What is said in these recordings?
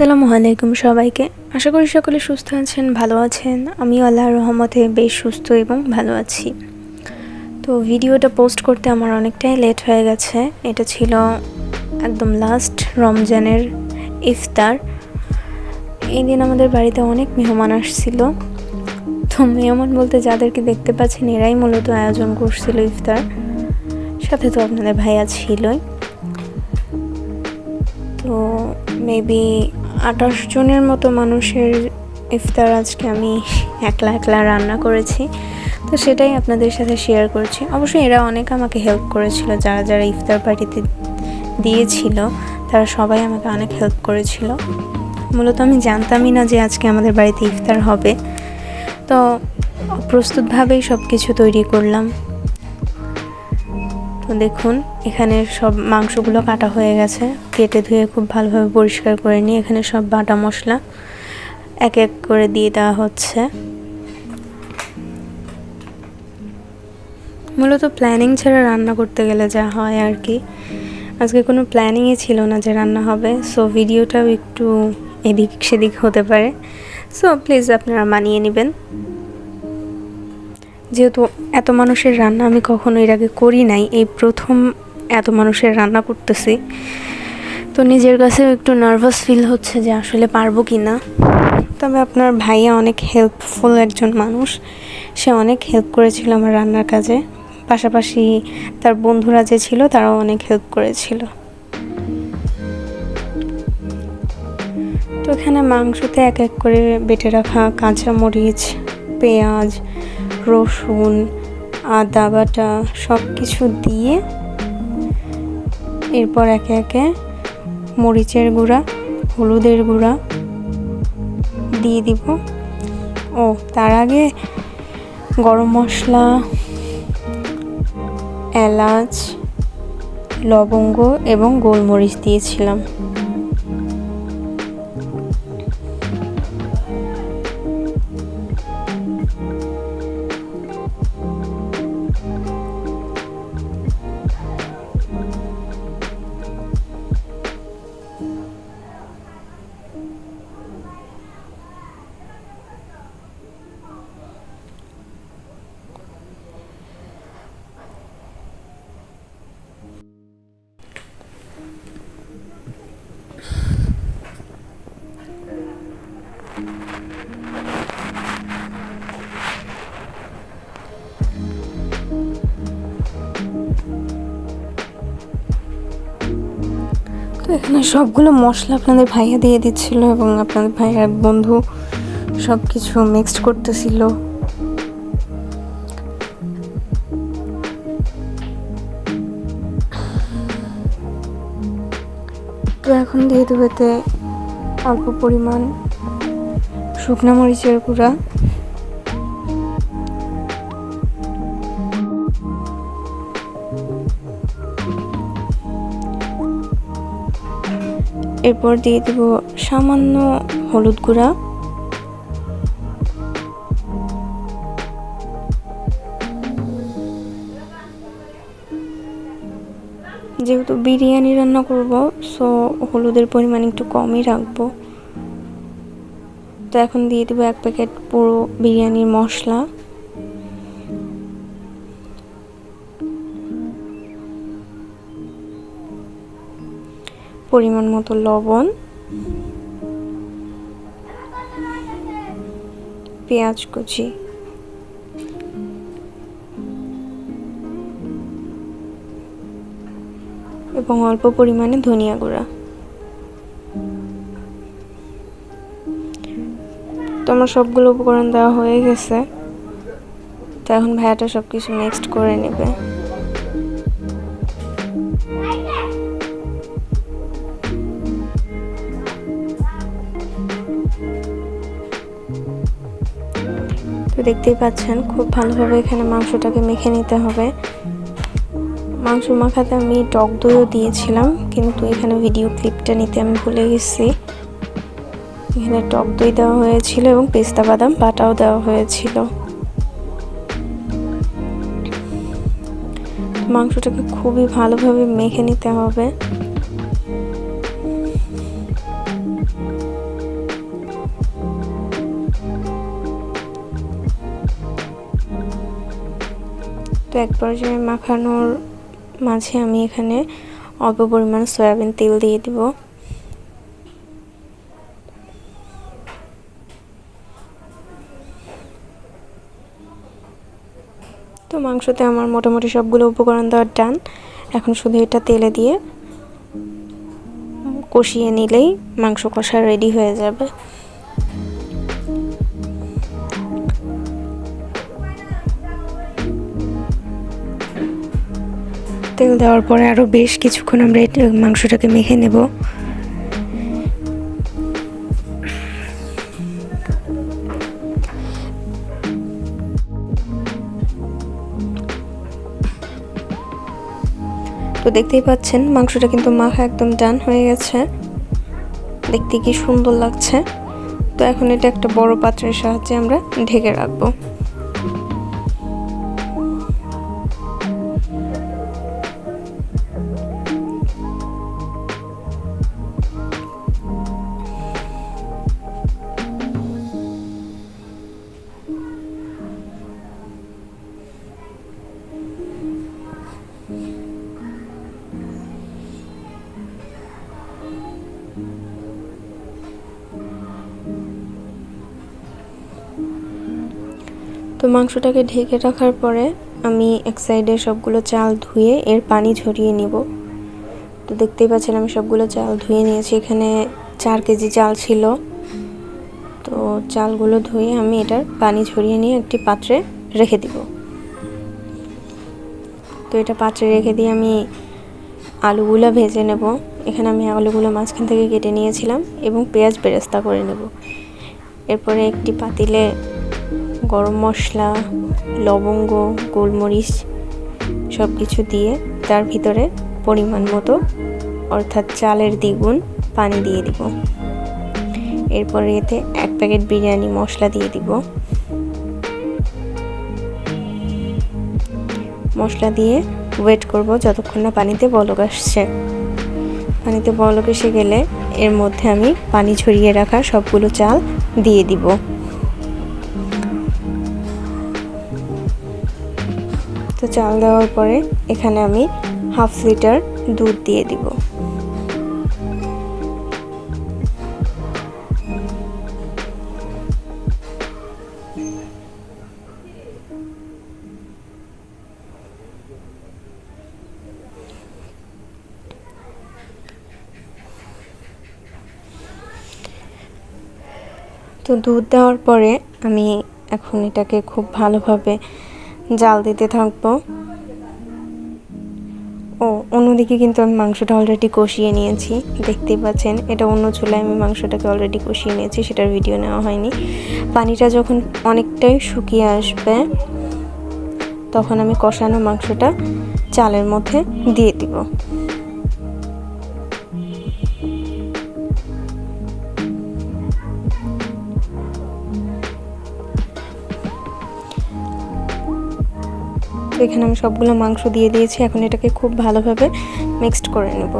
আসসালামু আলাইকুম সবাইকে। আশা করি সকলে সুস্থ আছেন, ভালো আছেন। আমি আল্লাহর রহমতে বেশ সুস্থ এবং ভালো আছি। তো ভিডিওটা পোস্ট করতে আমার অনেকটাই লেট হয়ে গেছে। এটা ছিল একদম লাস্ট রমজানের ইফতার। এই দিন আমাদের বাড়িতে অনেক মেহমান আসছিল। তো মেহমান বলতে যাদেরকে দেখতে পাচ্ছেন, এরাই মূলত আয়োজন করছিল ইফতার। সাথে তো আপনাদের ভাইয়া ছিলই। তো মেবি আঠাশ জনের মতো মানুষের ইফতার আজকে আমি একলা একলা রান্না করেছি। তো সেটাই আপনাদের সাথে শেয়ার করছি। অবশ্যই এরা অনেক আমাকে হেল্প করেছিল, যারা যারা ইফতার পার্টিতে দিয়েছিল, তারা সবাই আমাকে অনেক হেল্প করেছিল। মূলত আমি জানতামই না যে আজকে আমাদের বাড়িতে ইফতার হবে। তো প্রস্তুতভাবেই সব কিছু তৈরি করলাম। দেখুন, এখানে সব মাংসগুলো কাটা হয়ে গেছে। কেটে ধুয়ে খুব ভালোভাবে পরিষ্কার করে নিয়ে এখানে সব বাটা মশলা এক এক করে দিয়ে দেওয়া হচ্ছে। মূলত প্ল্যানিং ছাড়া রান্না করতে গেলে যা হয় আর কি। আজকে কোনো প্ল্যানিংই ছিল না যে রান্না হবে। সো ভিডিওটাও একটু এদিক সেদিক হতে পারে। সো প্লিজ আপনারা মানিয়ে নেবেন। যেহেতু এত মানুষের রান্না আমি কখনো এর আগে করি নাই, এই প্রথম এত মানুষের রান্না করতেছি। তো নিজের কাছেও একটু নার্ভাস ফিল হচ্ছে যে আসলে পারব কি না তবে আপনার ভাইয়া অনেক হেল্পফুল একজন মানুষ। সে অনেক হেল্প করেছিল আমার রান্নার কাজে। পাশাপাশি তার বন্ধুরা যে ছিল, তারাও অনেক হেল্প করেছিল। তো এখানে মাংসতে এক এক করে বেটে রাখা কাঁচা মরিচ পেঁয়াজ রসুন, আদা বাটা সব কিছু দিয়ে এরপর একে একে মরিচের গুঁড়া, হলুদের গুঁড়া দিয়ে দিব। ও, তার আগে গরম মশলা, এলাচ, লবঙ্গ এবং গোলমরিচ দিয়েছিলাম। এখানে সবগুলো মশলা আপনাদের ভাইয়া দিয়ে দিচ্ছিল এবং আপনাদের ভাইয়ার বন্ধু সব কিছু মিক্সড করতেছিল। তো এখন দিয়ে দেবো এতে অল্প পরিমাণ শুকনা মরিচের গুঁড়া। এরপর দিয়ে দেব সামান্য হলুদ গুঁড়া। যেহেতু বিরিয়ানি রান্না করব সো হলুদের পরিমাণ একটু কমই রাখব। তো এখন দিয়ে দেবো এক প্যাকেট পুরো বিরিয়ানির মশলা। পরিমাণ মতো লবণ, পেঁয়াজ কুচি, এবং অল্প পরিমাণে ধনিয়া গুঁড়া। তো আমার সবগুলো উপকরণ দেওয়া হয়ে গেছে। তো এখন ভাইয়াটা সব কিছু মিক্সড করে নেবে। তো দেখতেই পাচ্ছেন, খুব ভালোভাবে এখানে মাংসটাকে মেখে নিতে হবে। মাংস মাখাতে আমি টক দইও দিয়েছিলাম, কিন্তু এখানে ভিডিও ক্লিপটা নিতে আমি ভুলে গেছি। এখানে টক দই দেওয়া হয়েছিল এবং পেস্তা বাদাম বাটাও দেওয়া হয়েছিল। মাংসটাকে খুবই ভালোভাবে মেখে নিতে হবে। এক পর্যায়ে মাখানোর মাঝে আমি এখানে অল্প পরিমাণ সয়াবিন তেল দিয়ে দিব। তো মাংসতে আমার মোটামুটি সবগুলো উপকরণ দেওয়ার ডান। এখন শুধু এটা তেলে দিয়ে কষিয়ে নিলেই মাংস কষা রেডি হয়ে যাবে। তেল দেওয়ার পরে আরও বেশ কিছুক্ষণ আমরা মাংসটাকে মেখে নেব। তো দেখতেই পাচ্ছেন, মাংসটা কিন্তু মাখা একদম ডান হয়ে গেছে। দেখতে কি সুন্দর লাগছে। তো এখন এটা একটা বড় পাত্রের সাহায্যে আমরা ঢেকে রাখব। মাংসটাকে ঢেকে রাখার পরে আমি এক সাইডে সবগুলো চাল ধুয়ে এর পানি ঝরিয়ে নিব। তো দেখতেই পাচ্ছেন আমি সবগুলো চাল ধুয়ে নিয়েছি। এখানে চার কেজি চাল ছিল। তো চালগুলো ধুয়ে আমি এটার পানি ঝরিয়ে নিয়ে একটি পাত্রে রেখে দিব। তো এটা পাত্রে রেখে দিয়ে আমি আলুগুলো ভেজে নেব। এখানে আমি আলুগুলো মাঝখান থেকে কেটে নিয়েছিলাম এবং পেঁয়াজ বেরেস্তা করে নেব। এরপরে একটি পাতিলে গরম মশলা, লবঙ্গ, গোলমরিচ সব কিছু দিয়ে তার ভিতরে পরিমাণ মতো, অর্থাৎ চালের দ্বিগুণ পানি দিয়ে দিব। এরপরে এতে এক প্যাকেট বিরিয়ানি মশলা দিয়ে দিব। মশলা দিয়ে ওয়েট করব যতক্ষণ না পানিতে বলক আসছে। পানিতে বলক এসে গেলে এর মধ্যে আমি পানি ছড়িয়ে রাখা সবগুলো চাল দিয়ে দিব। তো চাল দেওয়ার পরে এখানে আমি হাফ লিটার দুধ দিয়ে দিব। তো দুধ দেওয়ার পরে আমি এখন এটাকে খুব ভালোভাবে জাল দিতে থাকব। ও, অন্যদিকে কিন্তু আমি মাংসটা অলরেডি কষিয়ে নিয়েছি। দেখতেই পাচ্ছেন, এটা অন্য চুলায় আমি মাংসটাকে অলরেডি কষিয়ে নিয়েছি, সেটার ভিডিও নেওয়া হয়নি। পানিটা যখন অনেকটাই শুকিয়ে আসবে, তখন আমি কষানো মাংসটা চালের মধ্যে দিয়ে দিব। এখানে আমি সবগুলো মাংস দিয়ে দিয়েছি। এখন এটাকে খুব ভালোভাবে মিক্সড করে নেব।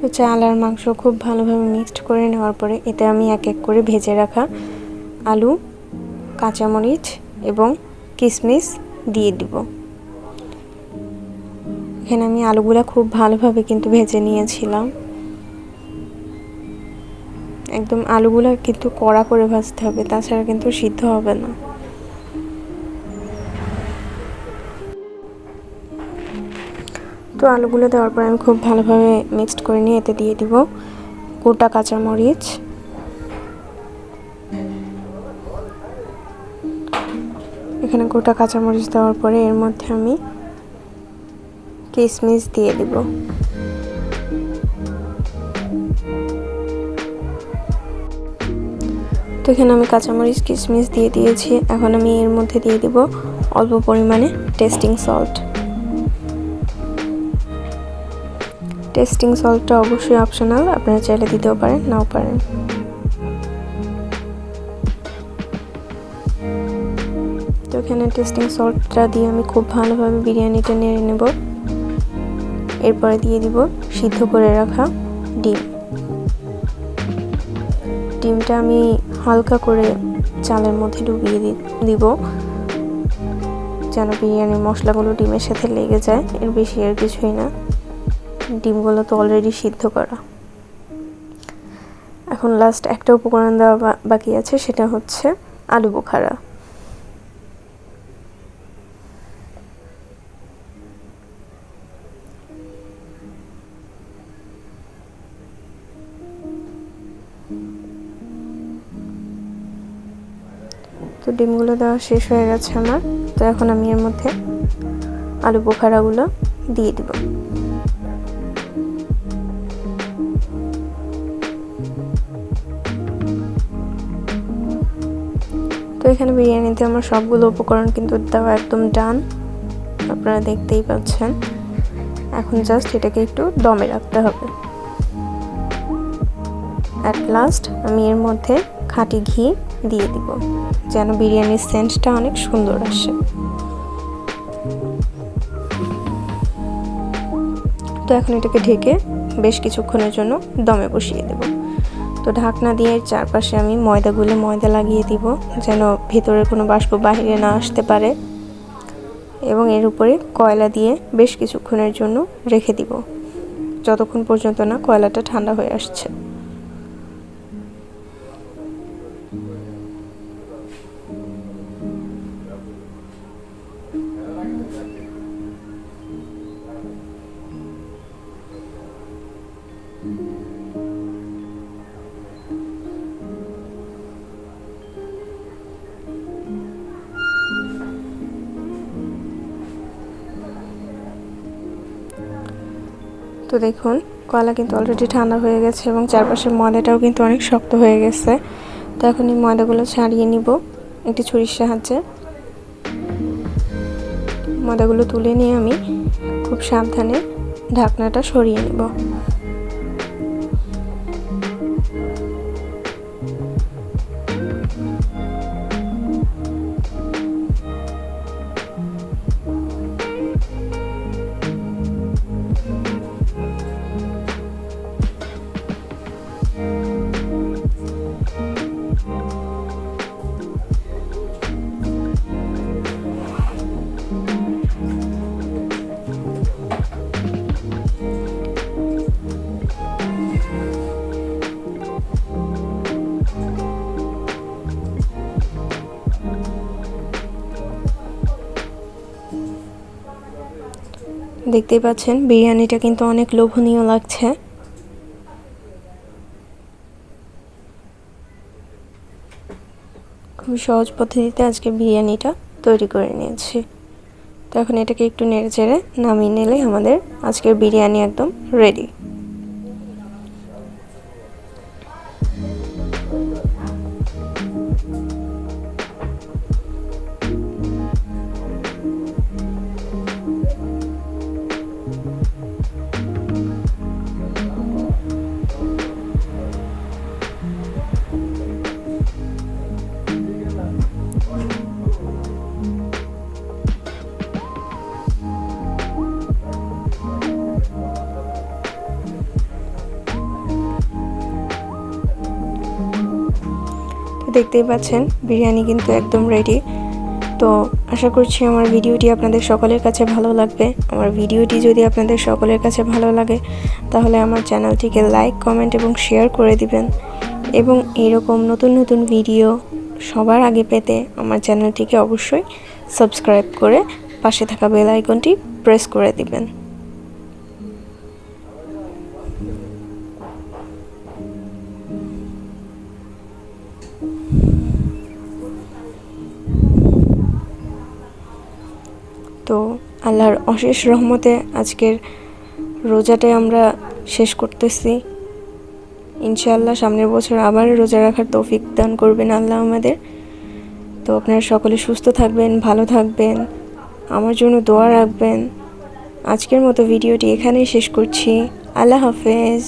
তো চাল আর মাংস খুব ভালোভাবে মিক্সড করে নেওয়ার পরে এতে আমি এক এক করে ভেজে রাখা আলু কাঁচামরিচ এবং কিশমিশ দিয়ে দিব। এখানে আমি আলুগুলো খুব ভালোভাবে কিন্তু ভেজে নিয়েছিলাম। একদম আলুগুলো কিন্তু কড়া করে ভাজতে হবে, তাছাড়া কিন্তু সিদ্ধ হবে না। তো আলুগুলো দেওয়ার পর আমি খুব ভালোভাবে মিক্সড করে নিয়ে এতে দিয়ে দিব গোটা কাঁচামরিচ। এখানে গোটা কাঁচামরিচ দেওয়ার পরে এর মধ্যে আমি কিশমিশ দিয়ে দিব। তো এখানে আমি কাঁচামরিচ কিশমিশ দিয়ে দিয়েছি। এখন আমি এর মধ্যে দিয়ে দিব অল্প পরিমাণে টেস্টিং সল্ট। টেস্টিং সল্টটা অবশ্যই অপশনাল, আপনারা চাইলে দিতেও পারেন, নাও পারেন। এখানে টেস্টিং সল্টটা দিয়ে আমি খুব ভালোভাবে বিরিয়ানিটা নেড়ে নেব। এরপরে দিয়ে দিব সিদ্ধ করে রাখা ডিম। ডিমটা আমি হালকা করে চালের মধ্যে ডুবিয়ে দিব, যেন বিরিয়ানির মশলাগুলো ডিমের সাথে লেগে যায়, এর বেশি আর কিছুই না। ডিমগুলো তো অলরেডি সিদ্ধ করা। এখন লাস্ট একটা উপকরণ দেওয়া বাকি আছে, সেটা হচ্ছে আলু বোখারা। ডিমগুলো দেওয়া শেষ হয়ে গেছে আমার। তো এখন আমি এর মধ্যে আলু বোখারাগুলো দিয়ে দিব। তো এখানে বিরিয়ানিতে আমার সবগুলো উপকরণ কিন্তু দেওয়া একদম ডান। আপনারা দেখতেই পাচ্ছেন। এখন জাস্ট এটাকে একটু দমে রাখতে হবে। অ্যাট লাস্ট আমি এর মধ্যে খাঁটি ঘি দিয়ে দিব। যেন বিরিয়ানির সেন্টটা অনেক সুন্দর আসে। তো এখন এটাকে ঢেকে বেশ কিছুক্ষণের জন্য দমে বসিয়ে দেব। তো ঢাকনা দিয়ে চারপাশে আমি ময়দা গুলে ময়দা লাগিয়ে দিব, যেন ভেতরে কোনো বাষ্প বাহিরে না আসতে পারে। এবং এর উপরে কয়লা দিয়ে বেশ কিছুক্ষণের জন্য রেখে দিব। যতক্ষণ পর্যন্ত না কয়লাটা ঠান্ডা হয়ে আসছে। তো দেখুন কয়লা কিন্তু অলরেডি ঠান্ডা হয়ে গেছে এবং চারপাশের ময়দাটাও কিন্তু অনেক শক্ত হয়ে গেছে। তো এখন এই ময়দাগুলো ছাড়িয়ে নিব একটি ছুরির সাহায্যে। ময়দাগুলো তুলে নিয়ে আমি খুব সাবধানে ঢাকনাটা সরিয়ে নেব। দেখতেই পাচ্ছেন, বিরিয়ানিটা কিন্তু অনেক লোভনীয় লাগছে। খুব সহজ পদ্ধতিতে আজকে বিরিয়ানিটা তৈরি করে নিয়েছি। তো এখন এটাকে একটু নেড়ে চেড়ে নামিয়ে নিলে আমাদের আজকের বিরিয়ানি একদম রেডি দেখতেই পাচ্ছেন, বিরিয়ানি কিন্তু একদম রেডি তো আশা করছি আমার ভিডিওটি আপনাদের সকলের কাছে ভালো লাগবে। আমার ভিডিওটি যদি আপনাদের সকলের কাছে ভালো লাগে, তাহলে আমার চ্যানেলটিকে লাইক কমেন্ট এবং শেয়ার করে দিবেন। এবং এরকম নতুন নতুন ভিডিও সবার আগে পেতে আমার চ্যানেলটিকে অবশ্যই সাবস্ক্রাইব করে পাশে থাকা বেল আইকনটি প্রেস করে দিবেন। আল্লাহর অশেষ রহমতে আজকের রোজাটাই আমরা শেষ করতেছি। ইনশাআল্লাহ সামনের বছর আবার রোজা রাখার তৌফিক দান করবেন আল্লাহ আমাদের। তো আপনারা সকলে সুস্থ থাকবেন, ভালো থাকবেন, আমার জন্য দোয়া রাখবেন। আজকের মতো ভিডিওটি এখানেই শেষ করছি। আল্লাহ হাফেজ।